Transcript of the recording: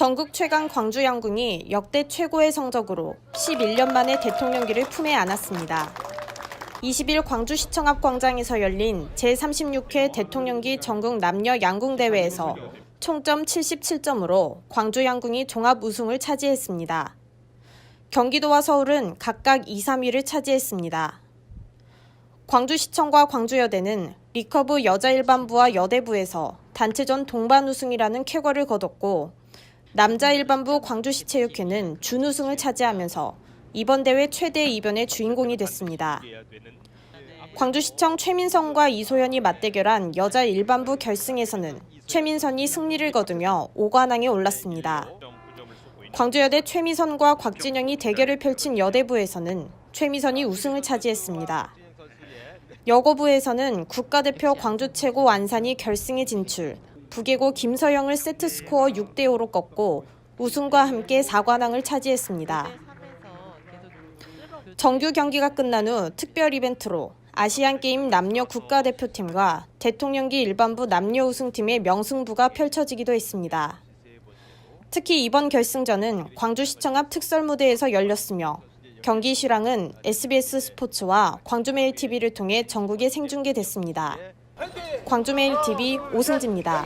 전국 최강 광주 양궁이 역대 최고의 성적으로 11년 만에 대통령기를 품에 안았습니다. 20일 광주시청 앞 광장에서 열린 제36회 대통령기 전국 남녀 양궁 대회에서 총점 77점으로 광주 양궁이 종합 우승을 차지했습니다. 경기도와 서울은 각각 2, 3위를 차지했습니다. 광주시청과 광주여대는 리커브 여자 일반부와 여대부에서 단체전 동반 우승이라는 쾌거를 거뒀고 남자 일반부 광주시 체육회는 준우승을 차지하면서 이번 대회 최대 이변의 주인공이 됐습니다. 광주시청 최민선과 이소연이 맞대결한 여자 일반부 결승에서는 최민선이 승리를 거두며 5관왕에 올랐습니다. 광주여대 최미선과 곽진영이 대결을 펼친 여대부에서는 최미선이 우승을 차지했습니다. 여고부에서는 국가대표 광주 최고 안산이 결승에 진출, 북예고 김서영을 세트 스코어 6대 5로 꺾고 우승과 함께 4관왕을 차지했습니다. 정규 경기가 끝난 후 특별 이벤트로 아시안 게임 남녀 국가대표팀과 대통령기 일반부 남녀 우승팀의 명승부가 펼쳐지기도 했습니다. 특히 이번 결승전은 광주시청 앞 특설무대에서 열렸으며 경기 실황은 SBS 스포츠와 광주메일TV를 통해 전국에 생중계됐습니다. 광주메일TV 오승지입니다.